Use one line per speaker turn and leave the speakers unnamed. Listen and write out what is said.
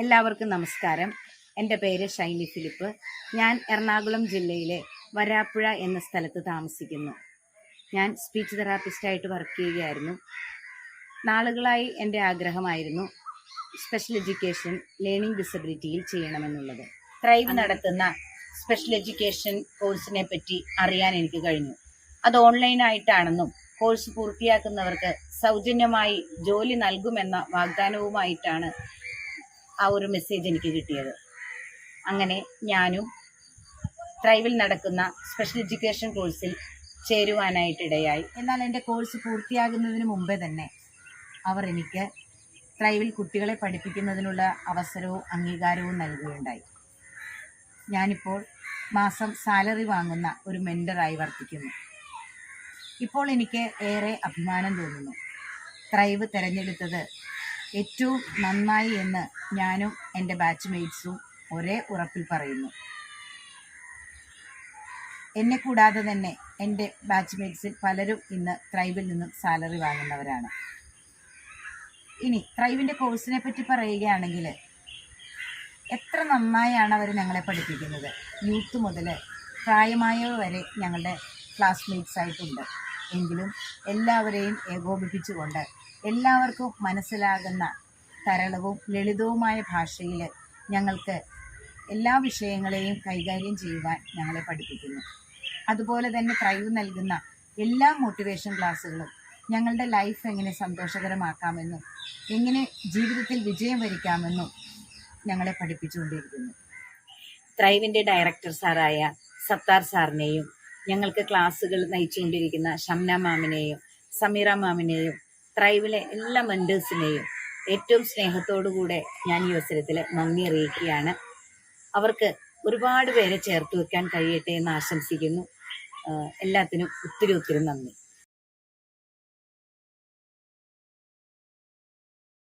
എല്ലാവർക്കും നമസ്കാരം. എന്റെ പേര് ഷൈനി ഫിലിപ്പ്. ഞാൻ എറണാകുളം ജില്ലയിലെ വരാപ്പുഴ എന്ന സ്ഥലത്ത് താമസിക്കുന്നു. ഞാൻ സ്പീച്ച് തെറാപ്പിസ്റ്റായിട്ട് വർക്ക് ചെയ്യുകയായിരുന്നു. നാളുകളായി എന്റെ ആഗ്രഹമായിരുന്നു സ്പെഷ്യൽ എഡ്യൂക്കേഷൻ ലേണിംഗ് ഡിസബിലിറ്റിയിൽ ചെയ്യണമെന്നുള്ളത്. ത്രൈവ് നടത്തുന്ന സ്പെഷ്യൽ എഡ്യൂക്കേഷൻ കോഴ്സിനെ പറ്റി അറിയാൻ എനിക്ക് കഴിഞ്ഞു. അത് ഓൺലൈനായിട്ടാണെന്നും കോഴ്സ് പൂർത്തിയാക്കുന്നവർക്ക് സൗജന്യമായി ജോലി നൽകുമെന്ന വാഗ്ദാനവുമായിട്ടാണ് ആ ഒരു മെസ്സേജ് എനിക്ക് കിട്ടിയത്. അങ്ങനെ ഞാനും ട്രൈവിൽ നടക്കുന്ന സ്പെഷ്യൽ എഡ്യൂക്കേഷൻ കോഴ്സിൽ ചേരുവാനായിട്ടിടയായി. എന്നാൽ എന്റെ കോഴ്സ് പൂർത്തിയാകുന്നതിന് മുമ്പേ തന്നെ അവർ എനിക്ക് ട്രൈവിൽ കുട്ടികളെ പഠിപ്പിക്കുന്നതിനുള്ള അവസരവും അംഗീകാരവും നൽകുകയുണ്ടായി. ഞാനിപ്പോൾ മാസം സാലറി വാങ്ങുന്ന ഒരു മെന്ററായി വർത്തിക്കുന്നു. ഇപ്പോൾ എനിക്ക് ഏറെ അഭിമാനം തോന്നുന്നു. ത്രൈവ് തിരഞ്ഞെടുത്തത് ഏറ്റവും നന്നായി എന്ന് ഞാനും എന്റെ ബാച്ച്മേറ്റ്സും ഒരേ ഉറപ്പിൽ പറയുന്നു. എന്നെ കൂടാതെ തന്നെ എന്റെ ബാച്ച്മേറ്റ്സിൽ പലരും ഇന്ന് ത്രൈവിൽ നിന്നും സാലറി വാങ്ങുന്നവരാണ്. ഇനി ത്രൈവിന്റെ കോഴ്സിനെ പറ്റി പറയുകയാണെങ്കിൽ എത്ര നന്നായാണ് അവർ ഞങ്ങളെ പഠിപ്പിക്കുന്നത്? യൂത്ത് മുതൽ പ്രായമായവർ വരെ ഞങ്ങളുടെ ക്ലാസ്മേറ്റ്സ് ആയിട്ടുണ്ട്. എങ്കിലും എല്ലാവരെയും ഏകോപിപ്പിച്ചുകൊണ്ട് എല്ലാവർക്കും മനസ്സിലാകുന്ന തരളവും ലളിതവുമായ ഭാഷയിൽ ഞങ്ങൾക്ക് എല്ലാ വിഷയങ്ങളെയും കൈകാര്യം ചെയ്യുവാൻ ഞങ്ങളെ പഠിപ്പിക്കുന്നു. അതുപോലെ തന്നെ കഴിവ് നൽകുന്ന എല്ലാ മോട്ടിവേഷൻ ക്ലാസ്സുകളും ഞങ്ങളുടെ ലൈഫ് എങ്ങനെ സന്തോഷകരമാക്കാമെന്നും എങ്ങനെ ജീവിതത്തിൽ വിജയം വരിക്കാമെന്നും ഞങ്ങളെ പഠിപ്പിച്ചുകൊണ്ടിരിക്കുന്നു. ത്രൈവിന്റെ ഡയറക്ടർ സാറായ സത്താർ സാറിനെയും ഞങ്ങൾക്ക് ക്ലാസ്സുകൾ നയിച്ചുകൊണ്ടിരിക്കുന്ന ഷംന മാമിനെയും സമീറ മാമിനെയും ത്രൈവിലെ എല്ലാ മെന്റേഴ്സിനെയും ഏറ്റവും സ്നേഹത്തോടുകൂടെ ഞാൻ ഈ അവസരത്തിൽ നന്ദി അറിയിക്കുകയാണ്. അവർക്ക് ഒരുപാട് പേരെ ചേർത്ത് വെക്കാൻ കഴിയട്ടെ എന്ന് ആശംസിക്കുന്നു. എല്ലാത്തിനും ഒത്തിരി ഒത്തിരി നന്ദി.